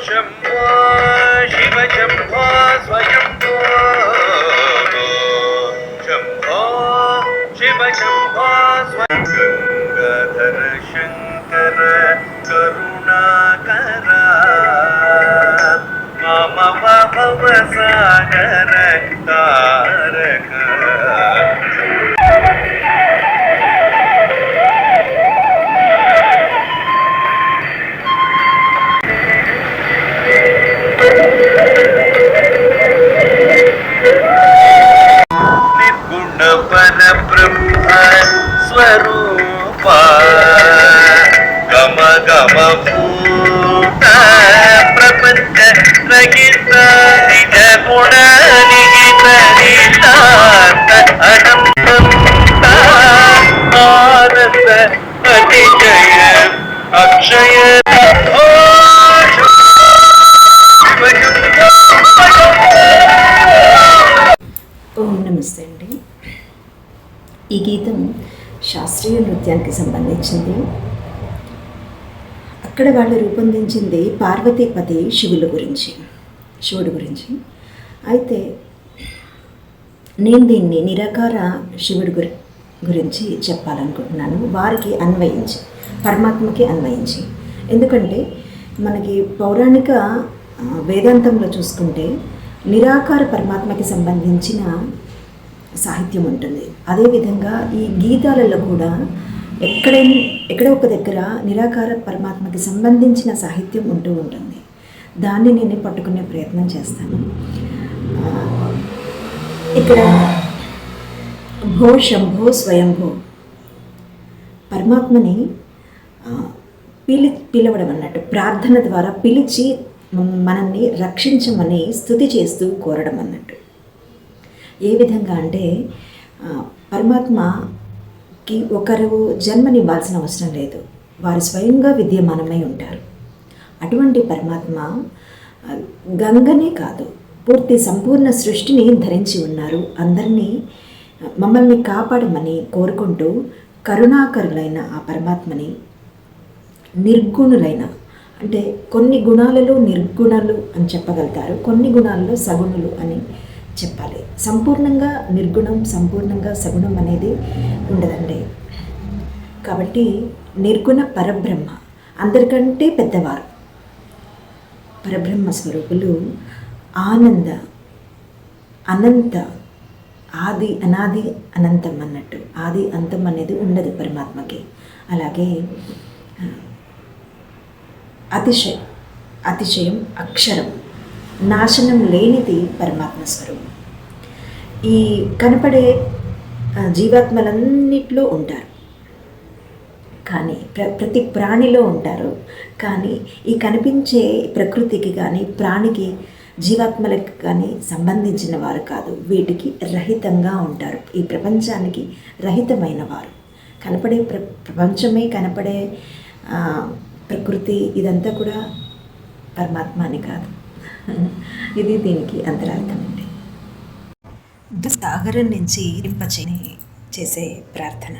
शम्भो शिव शम्भो स्वयम्भो शम्भो शिव शम्भो स्वयं गङ्गाधर शङ्कर करुणाकर मम भवसागर तारक గమ గమ భూత ప్రపంచ రహిత నిజ గుణ నిహిత నితాంత అనంత ఆనంద అతిశయ అక్షయ ఘోష ఓం నమస్తే అండి. ఈ గీతం శాస్త్రీయ నృత్యానికి సంబంధించింది. అక్కడ వాళ్ళు రూపొందించింది పార్వతీపతి శివుల గురించి శివుడి గురించి. అయితే నేను దీన్ని నిరాకార శివుడి గురి గురించి చెప్పాలనుకుంటున్నాను. వారికి అన్వయించి పరమాత్మకి అన్వయించి. ఎందుకంటే మనకి పౌరాణిక వేదాంతంలో చూసుకుంటే నిరాకార పరమాత్మకి సంబంధించిన సాహిత్యం ఉంటుంది. అదేవిధంగా ఈ గీతాలలో కూడా ఎక్కడ ఎక్కడో ఒక దగ్గర నిరాకార పరమాత్మకి సంబంధించిన సాహిత్యం ఉంటూ ఉంటుంది. దాన్ని నేను పట్టుకునే ప్రయత్నం చేస్తాను. ఇక్కడ భో శంభో స్వయంభో. పరమాత్మని పిలి పిలవడం అన్నట్టు ప్రార్థన ద్వారా పిలిచి మనల్ని రక్షించమని స్థుతి చేస్తూ కోరడం అన్నట్టు. ఏ విధంగా అంటే పరమాత్మ కి ఒకరు జన్మనివ్వాల్సిన అవసరం లేదు. వారు స్వయంగా విద్యమానమై ఉంటారు. అటువంటి పరమాత్మ గంగనే కాదు పూర్తి సంపూర్ణ సృష్టిని ధరించి ఉన్నారు. అందరినీ మమ్మల్ని కాపాడమని కోరుకుంటూ కరుణాకరులైన ఆ పరమాత్మని నిర్గుణులైన అంటే కొన్ని గుణాలలో నిర్గుణులు అని చెప్పగలుగుతారు. కొన్ని గుణాలలో సగుణులు అని చెప్పాలి. సంపూర్ణంగా నిర్గుణం సంపూర్ణంగా సగుణం అనేది ఉండదండి. కాబట్టి నిర్గుణ పరబ్రహ్మ అందరికంటే పెద్దవారు. పరబ్రహ్మ స్వరూపులు ఆనంద అనంత ఆది అనాది అనంతం అన్నట్టు. ఆది అంతం అనేది ఉండదు పరమాత్మకి. అలాగే అతిశయం అతిశయం అక్షరం. నాశనం లేనిది పరమాత్మ స్వరూపం. ఈ కనపడే జీవాత్మలన్నిటిలో జీవాత్మలన్నిట్లో ఉంటారు. కానీ ప్ర ప్రతి ప్రాణిలో ఉంటారు. కానీ ఈ కనిపించే ప్రకృతికి కానీ ప్రాణికి జీవాత్మలకు కానీ సంబంధించిన వారు కాదు. వీటికి రహితంగా ఉంటారు. ఈ ప్రపంచానికి రహితమైన వారు. కనపడే ప్ర ప్రపంచమే కనపడే ప్రకృతి ఇదంతా కూడా పరమాత్మ అని కాదు. ఇది దీనికి అంతరార్థం అండి. సాగరం నుంచి రింపచేని చేసే ప్రార్థన.